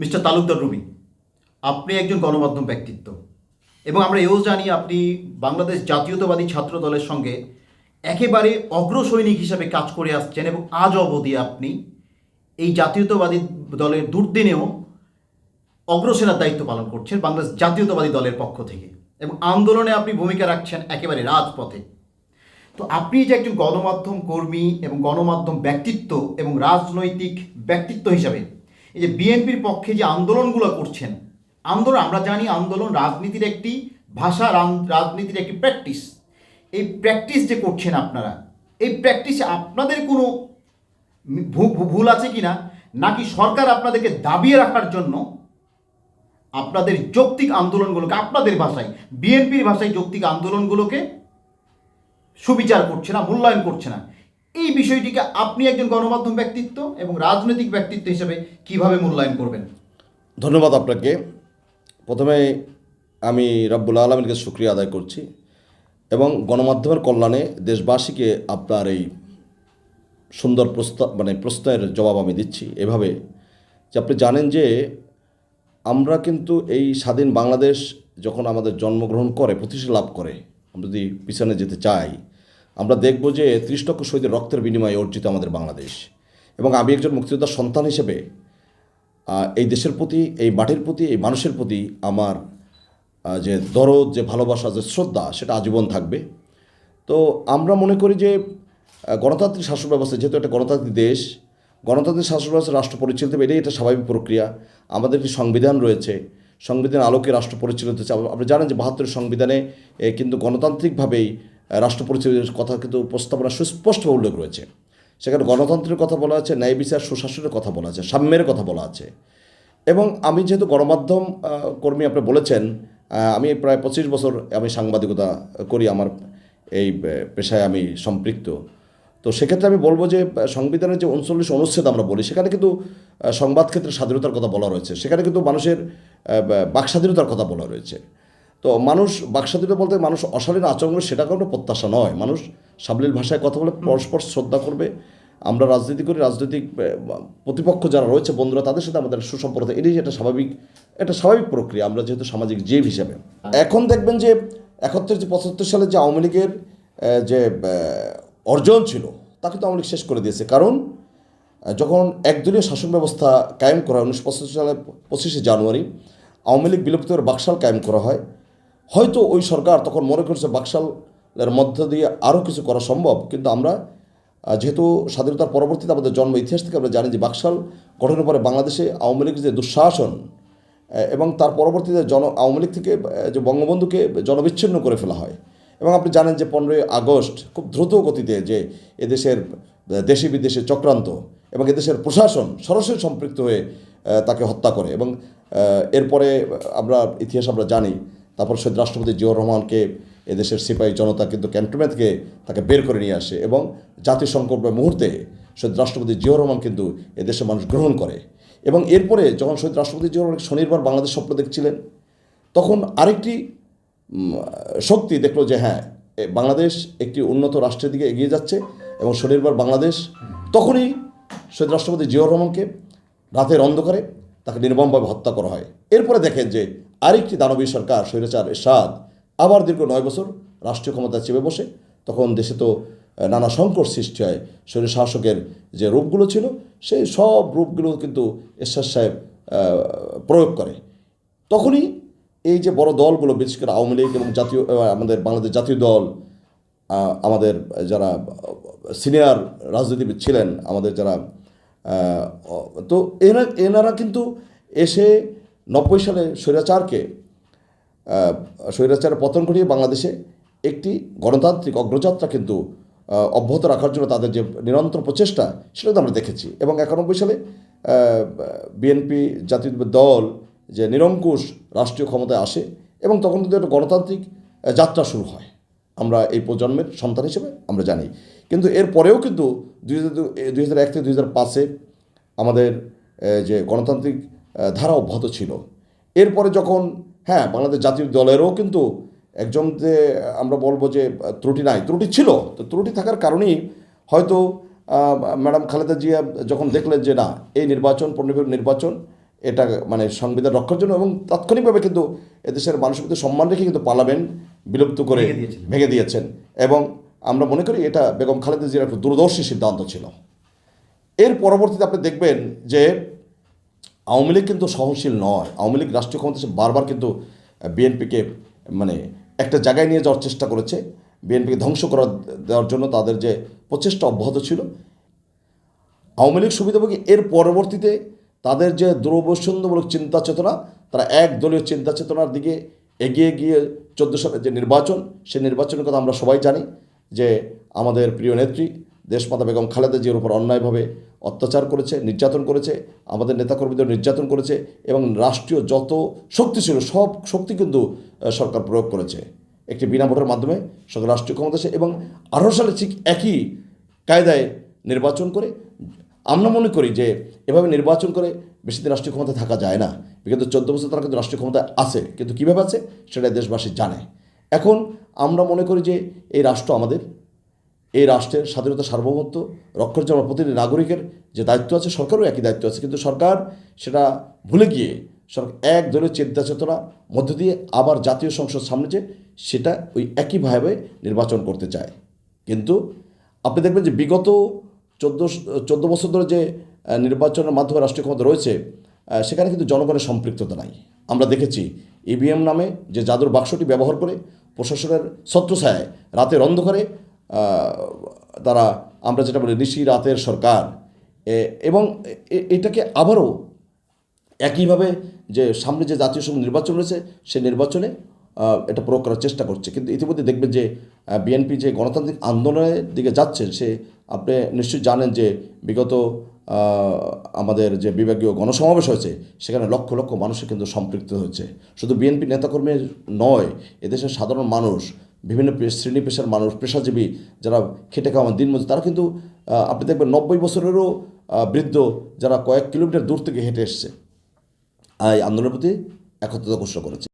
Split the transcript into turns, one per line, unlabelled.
Mister Talukdar Rumi, আপনি একজন গণমাধ্যম ব্যক্তিত্ব এবং আমরা এও জানি আপনি বাংলাদেশ জাতীয়তাবাদী ছাত্র দলের সঙ্গে একেবারে অগ্রসৈনিক হিসাবে কাজ করে আসছেন এবং আজ অবধি আপনি এই জাতীয়তাবাদী দলের দুর্দিনেও অগ্রসেনার দায়িত্ব পালন করছেন বাংলাদেশ জাতীয়তাবাদী দলের পক্ষ থেকে এবং আন্দোলনে আপনি ভূমিকা রাখছেন একেবারে রাজপথে। তো আপনি যে একজন গণমাধ্যম কর্মী এবং গণমাধ্যম ব্যক্তিত্ব এবং রাজনৈতিক ব্যক্তিত্ব হিসাবে এই যে বিএনপির পক্ষে যে আন্দোলনগুলো করছেন, আন্দোলন, আমরা জানি আন্দোলন রাজনীতির একটি ভাষা রাজনীতির একটি প্র্যাকটিস এই প্র্যাকটিস যে করছেন আপনারা, এই প্র্যাকটিসে আপনাদের কোনো ভুল আছে কি না নাকি সরকার আপনাদেরকে দাবিয়ে রাখার জন্য আপনাদের যৌক্তিক আন্দোলনগুলোকে, আপনাদের ভাষায়, বিএনপির ভাষায় যৌক্তিক আন্দোলনগুলোকে সুবিচার করছে না, মূল্যায়ন করছে না? এই বিষয়টিকে আপনি একজন গণমাধ্যম ব্যক্তিত্ব এবং রাজনৈতিক ব্যক্তিত্ব হিসেবে কীভাবে মূল্যায়ন করবেন?
ধন্যবাদ আপনাকে। প্রথমে আমি রব্বুল আলমীকে শুক্রিয়া আদায় করছি এবং গণমাধ্যমের কল্যাণে দেশবাসীকে আপনার এই সুন্দর প্রস্তাব মানে প্রশ্নের জবাব আমি দিচ্ছি এভাবে। যে আপনি জানেন যে আমরা কিন্তু এই স্বাধীন বাংলাদেশ যখন আমাদের জন্মগ্রহণ করে, প্রতিষ্ঠা লাভ করে, আমরা যদি পিছনে যেতে চাই আমরা দেখব যে ত্রিশ লক্ষ শহীদের রক্তের বিনিময়ে অর্জিত আমাদের বাংলাদেশ। এবং আমি একজন মুক্তিযোদ্ধার সন্তান হিসেবে এই দেশের প্রতি, এই মাটির প্রতি, এই মানুষের প্রতি আমার যে দরদ, যে ভালোবাসা, যে শ্রদ্ধা, সেটা আজীবন থাকবে। তো আমরা মনে করি যে গণতান্ত্রিক শাসন ব্যবস্থা যেহেতু একটা গণতান্ত্রিক দেশ, গণতান্ত্রিক শাসন ব্যবস্থা রাষ্ট্র পরিচালিত এটাই একটা স্বাভাবিক প্রক্রিয়া। আমাদের একটি সংবিধান রয়েছে, সংবিধান আলোকে রাষ্ট্র পরিচালিত হচ্ছে। আপনি জানেন যে বাহাত্তরের সংবিধানে কিন্তু গণতান্ত্রিকভাবেই রাষ্ট্র পরিচালিতের কথা কিন্তু প্রস্তাবনা সুস্পষ্টভাবে উল্লেখ রয়েছে। সেখানে গণতন্ত্রের কথা বলা আছে ন্যায় বিচার সুশাসনের কথা বলা আছে সাম্যের কথা বলা আছে। এবং আমি যেহেতু গণমাধ্যম কর্মী আপনি বলেছেন আমি প্রায় পঁচিশ বছর আমি সাংবাদিকতা করি আমার এই পেশায় আমি সম্পৃক্ত। তো সেক্ষেত্রে আমি বলব যে সংবিধানের যে উনচল্লিশ অনুচ্ছেদ আমরা বলি সেখানে কিন্তু সংবাদ ক্ষেত্রে স্বাধীনতার কথা বলা রয়েছে। সেখানে কিন্তু মানুষের আহ, বা- বাকস্বাধীনতার কথা বলা রয়েছে। তো মানুষ বাকস্বাধীনতা বলতে মানুষ অশালীন আচরণ করবে সেটা কোনো প্রত্যাশা নয়। মানুষ সাবলীল ভাষায় কথা বলে পরস্পর শ্রদ্ধা করবে। আমরা রাজনীতি করি, রাজনৈতিক প্রতিপক্ষ যারা রয়েছে, বন্ধুরা, তাদের সাথে আমাদের সুসম্পর্ক এটাই একটা স্বাভাবিক একটা স্বাভাবিক প্রক্রিয়া, আমরা যেহেতু সামাজিক জীব হিসাবে। এখন দেখবেন যে একাত্তর যে পঁচাত্তর সালে যে আওয়ামী লীগের যে অর্জন ছিল, তা কিন্তু আওয়ামী লীগ শেষ করে দিয়েছে। কারণ যখন একদলীয় শাসন ব্যবস্থা কায়েম করা হয়, উনিশশো পঁচাত্তর সালে পঁচিশে জানুয়ারি, আওয়ামী লীগ বিলুপ্ত করে বাকশাল কায়েম করা হয়। হয়তো ওই সরকার তখন মনে করছে বাকশালের মধ্য দিয়ে আরও কিছু করা সম্ভব, কিন্তু আমরা যেহেতু স্বাধীনতার পরবর্তীতে আমাদের জন্ম ইতিহাস থেকে আমরা জানি যে বাকশাল গঠনের পরে বাংলাদেশে আওয়ামী লীগের যে দুঃশাসন এবং তার পরবর্তীতে জন, আওয়ামী লীগ থেকে যে বঙ্গবন্ধুকে জনবিচ্ছিন্ন করে ফেলা হয়। এবং আপনি জানেন যে পনেরোই আগস্ট খুব দ্রুত গতিতে যে এদেশের দেশি বিদেশে চক্রান্ত এবং এদেশের প্রশাসন সরাসরি সম্পৃক্ত হয়ে তাকে হত্যা করে এবং এরপরে আমরা, ইতিহাস আমরা জানি তারপর শহীদ রাষ্ট্রপতি জিয়াউর রহমানকে এদেশের সিপাহী জনতা কিন্তু ক্যান্টনমেন্ট তাকে বের করে নিয়ে আসে এবং জাতীয় মুহূর্তে শহীদ রাষ্ট্রপতি জিয়াউর রহমান কিন্তু এদেশের মানুষ গ্রহণ করে। এবং এরপরে যখন শহীদ রাষ্ট্রপতি জিয়াউর রহমান শনিবার বাংলাদেশ স্বপ্ন দেখছিলেন, তখন আরেকটি শক্তি দেখল যে হ্যাঁ বাংলাদেশ একটি উন্নত রাষ্ট্রের দিকে এগিয়ে যাচ্ছে এবং শনিবার বাংলাদেশ তখনই শহীদ রাষ্ট্রপতি জিয়াউর রহমানকে রাতের অন্ধকারে তাকে নির্মমভাবে হত্যা করা হয়। এরপরে দেখেন যে আরেকটি দানবী সরকার স্বৈরাচার এরশাদ আবার দীর্ঘ নয় বছর রাষ্ট্রীয় ক্ষমতায় চেপে বসে। তখন দেশে তো নানা সংকট সৃষ্টি হয়। শরীর শাসকের যে রূপগুলো ছিল, সেই সব রূপগুলো কিন্তু এরশাদ সাহেব প্রয়োগ করে। তখনই এই যে বড় দলগুলো, বিশেষ করে আওয়ামী লীগ এবং জাতীয় আমাদের বাংলাদেশ জাতীয় দল আমাদের যারা সিনিয়র রাজনীতিবিদ ছিলেন, আমাদের যারা তো এনারা কিন্তু এসে নব্বই সালে স্বৈরাচারকে স্বৈরাচারের পতন ঘটিয়ে বাংলাদেশে একটি গণতান্ত্রিক অগ্রযাত্রা কিন্তু অব্যাহত রাখার জন্য তাদের যে নিরন্তর প্রচেষ্টা সেটা তো আমরা দেখেছি। এবং একানব্বই সালে বিএনপি জাতীয় দল যে নিরঙ্কুশ রাষ্ট্রীয় ক্ষমতায় আসে এবং তখন কিন্তু একটা গণতান্ত্রিক যাত্রা শুরু হয়। আমরা এই প্রজন্মের সন্তান হিসেবে আমরা জানি। কিন্তু এর পরেও কিন্তু দুই হাজার দুই হাজার এক থেকে দুই হাজার পাঁচে আমাদের যে গণতান্ত্রিক ধারা অব্যাহত ছিল। এরপরে যখন হ্যাঁ বাংলাদেশ জাতীয় দলেরও কিন্তু একজন যে আমরা বলব যে ত্রুটি নাই ত্রুটি ছিল তো ত্রুটি থাকার কারণেই হয়তো ম্যাডাম খালেদা জিয়া যখন দেখলেন যে না এই নির্বাচন পণ্যবির নির্বাচন এটা মানে সংবিধান রক্ষার জন্য এবং তাৎক্ষণিকভাবে কিন্তু এদেশের মানুষের প্রতি সম্মান রেখে কিন্তু পার্লামেন্ট বিলুপ্ত করে
ভেঙে
ভেঙে দিয়েছেন এবং আমরা মনে করি এটা বেগম খালেদা জিয়ার একটা দূরদর্শী সিদ্ধান্ত ছিল। এর পরবর্তীতে আপনি দেখবেন যে আওয়ামী লীগ কিন্তু সহনশীল নয়। আওয়ামী লীগ রাষ্ট্রীয় ক্ষমতা বারবার কিন্তু বিএনপিকে মানে একটা জায়গায় নিয়ে যাওয়ার চেষ্টা করেছে। বিএনপিকে ধ্বংস করা দেওয়ার জন্য তাদের যে প্রচেষ্টা অব্যাহত ছিল। আওয়ামী লীগ সুবিধাভোগী এর পরবর্তীতে তাদের যে দুরবসন্যমূলক চিন্তা চেতনা তারা এক দলীয় চিন্তা চেতনার দিকে এগিয়ে গিয়ে চোদ্দ সালের যে নির্বাচন সেই নির্বাচনের কথা আমরা সবাই জানি যে আমাদের প্রিয় নেত্রী দেশমাতা বেগম খালেদা জিয়ার উপর অন্যায়ভাবে অত্যাচার করেছে, নির্যাতন করেছে, আমাদের নেতাকর্মীদের নির্যাতন করেছে এবং রাষ্ট্রীয় যত শক্তি ছিল, সব শক্তি কিন্তু সরকার প্রয়োগ করেছে। একটি বিনা ভোটের মাধ্যমে রাষ্ট্রীয় ক্ষমতা এবং আঠারো সালে ঠিক একই কায়দায় নির্বাচন করে, আমরা মনে করি যে এভাবে নির্বাচন করে বেশি দিন রাষ্ট্রীয় ক্ষমতায় থাকা যায় না। বিগত চোদ্দ বছর তারা কিন্তু রাষ্ট্রীয় ক্ষমতায় আছে। কিন্তু কীভাবে আছে সেটা দেশবাসী জানে। এখন আমরা মনে করি যে এই রাষ্ট্র আমাদের এই রাষ্ট্রের স্বাধীনতা সার্বভৌমত্ব রক্ষার জন্য প্রতিটি নাগরিকের যে দায়িত্ব আছে, সরকারও একই দায়িত্ব আছে। কিন্তু সরকার সেটা ভুলে গিয়ে সরকার এক দলীয় চিন্তা চেতনা মধ্য দিয়ে আবার জাতীয় সংসদ সামনে যে সেটা ওই একইভাবে নির্বাচন করতে চায়। কিন্তু আপনি দেখবেন যে বিগত চোদ্দ চোদ্দ বছর ধরে যে নির্বাচনের মাধ্যমে রাষ্ট্রীয় ক্ষমতা রয়েছে সেখানে কিন্তু জনগণের সম্পৃক্ততা নাই। আমরা দেখেছি ইভিএম নামে যে জাদুর বাক্সটি ব্যবহার করে প্রশাসনের ছত্রছায়ায় রাতের অন্ধকারে তারা, আমরা যেটা বলি ঋষি রাতের সরকার এবং এটাকে আবারও একইভাবে যে সামনে যে জাতীয় সংসদ নির্বাচন রয়েছে সেই নির্বাচনে এটা প্রয়োগ করার চেষ্টা করছে। কিন্তু ইতিমধ্যে দেখবেন যে বিএনপি যে গণতান্ত্রিক আন্দোলনের দিকে যাচ্ছে সে, আপনি নিশ্চয়ই জানেন যে বিগত আমাদের যে বিভাগীয় গণসমাবেশ হয়েছে, সেখানে লক্ষ লক্ষ মানুষের কিন্তু সম্পৃক্ত হয়েছে। শুধু বিএনপি নেতাকর্মীর নয়, এদেশের সাধারণ মানুষ বিভিন্ন শ্রেণি পেশার মানুষ, পেশাজীবী যারা খেটে খাওয়ান দিন মজুর, তারা কিন্তু আপনি দেখবেন নব্বই বছরেরও বৃদ্ধ যারা কয়েক কিলোমিটার দূর থেকে হেঁটে এসছে এই আন্দোলনের প্রতি একত্রতা ঘোষণা করেছে।